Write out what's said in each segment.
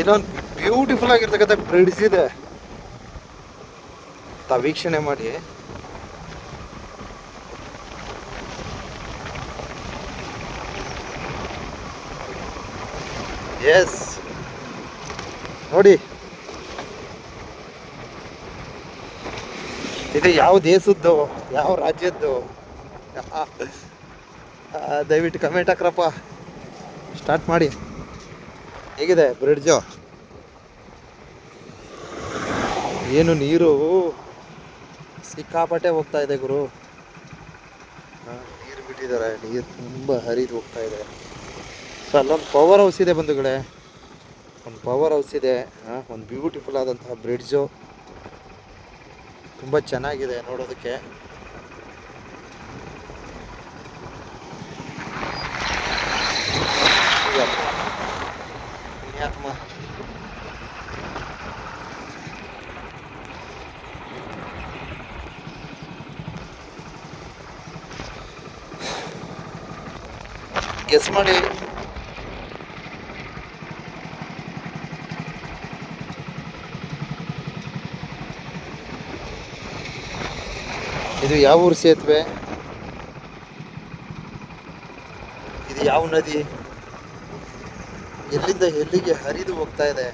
ಇದೊಂದು ಬ್ಯೂಟಿಫುಲ್ ಆಗಿರ್ತಕ್ಕಂಥ ಬ್ರಿಡ್ಜ್ ಇದೆ. ತಾ ವೀಕ್ಷಣೆ ಮಾಡಿ. ಎಸ್ ನೋಡಿ. ಇದು ಯಾವ ದೇಶದ್ದು, ಯಾವ ರಾಜ್ಯದ್ದು? ದಯವಿಟ್ಟು ಕಮೆಂಟ್ ಹಾಕ್ರಪ್ಪ. ಸ್ಟಾರ್ಟ್ ಮಾಡಿ. ಹೇಗಿದೆ ಬ್ರಿಡ್ಜು? ಏನು ನೀರು? ಸಿಕ್ಕಾಪಟ್ಟೆ ಹೋಗ್ತಾ ಇದೆ ಗುರು. ನೀರು ಬಿಟ್ಟಿದ್ದಾರೆ. ನೀರು ತುಂಬ ಹರಿದು ಹೋಗ್ತಾ ಇದೆ. ಸೊ ಅಲ್ಲೊಂದು ಪವರ್ ಹೌಸ್ ಇದೆ ಬಂಧುಗಳೇ. ಒಂದು ಪವರ್ ಹೌಸ್ ಇದೆ. ಒಂದು ಬ್ಯೂಟಿಫುಲ್ ಆದಂತಹ ಬ್ರಿಡ್ಜು. ತುಂಬ ಚೆನ್ನಾಗಿದೆ ನೋಡೋದಕ್ಕೆ. ಗೆಸ್ ಮಾಡಿ ಇದು ಯಾವ ಊರು ಸೇತುವೆ? ಇದು ಯಾವ ನದಿ? ಎಲ್ಲಿಂದ ಎಲ್ಲಿಗೆ ಹರಿದು ಹೋಗ್ತಾ ಇದೆ?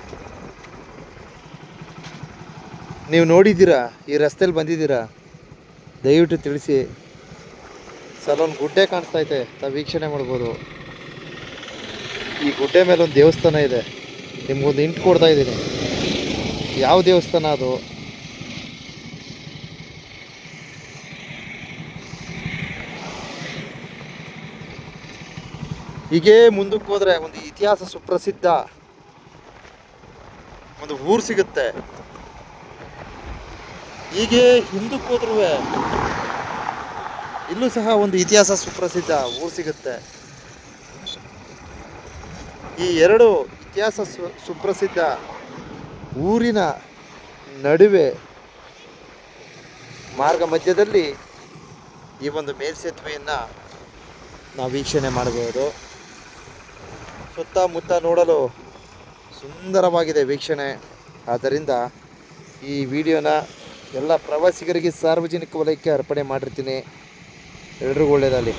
ನೀವು ನೋಡಿದ್ದೀರಾ? ಈ ರಸ್ತೆಯಲ್ಲಿ ಬಂದಿದ್ದೀರಾ? ದಯವಿಟ್ಟು ತಿಳಿಸಿ. ಸಲೊಂದು ಗುಡ್ಡೆ ಕಾಣಿಸ್ತಾ ಇದೆ. ತಾವು ವೀಕ್ಷಣೆ ಮಾಡ್ಬೋದು. ಈ ಗುಡ್ಡೆ ಮೇಲೆ ಒಂದು ದೇವಸ್ಥಾನ ಇದೆ. ನಿಮ್ಗೊಂದು ಇಂಟು ಕೊಡ್ತಾ ಇದ್ದೀನಿ. ಯಾವ ದೇವಸ್ಥಾನ ಅದು? ಹೀಗೆ ಮುಂದಕ್ಕೆ ಹೋದ್ರೆ ಒಂದು ಇತಿಹಾಸ ಸುಪ್ರಸಿದ್ಧ ಒಂದು ಊರು ಸಿಗುತ್ತೆ. ಹೀಗೆ ಹಿಂದಕ್ಕೆ ಹೋದ್ರೂ ಇಲ್ಲೂ ಸಹ ಒಂದು ಇತಿಹಾಸ ಸುಪ್ರಸಿದ್ಧ ಊರು ಸಿಗುತ್ತೆ. ಈ ಎರಡು ಇತಿಹಾಸ ಸುಪ್ರಸಿದ್ಧ ಊರಿನ ನಡುವೆ ಮಾರ್ಗ ಮಧ್ಯದಲ್ಲಿ ಈ ಒಂದು ಮೇಲ್ಸೇತುವೆಯನ್ನು ನಾವು ವೀಕ್ಷಣೆ ಮಾಡಬಹುದು. ಸುತ್ತಮುತ್ತ ನೋಡಲು ಸುಂದರವಾಗಿದೆ ವೀಕ್ಷಣೆ. ಆದ್ದರಿಂದ ಈ ವಿಡಿಯೋನ ಎಲ್ಲ ಪ್ರವಾಸಿಗರಿಗೆ ಸಾರ್ವಜನಿಕ ವಲಯಕ್ಕೆ ಅರ್ಪಣೆ ಮಾಡಿರ್ತೀನಿ. ಎಲ್ರಿಗೂ ಒಳ್ಳೆಯದಾಗಲಿ.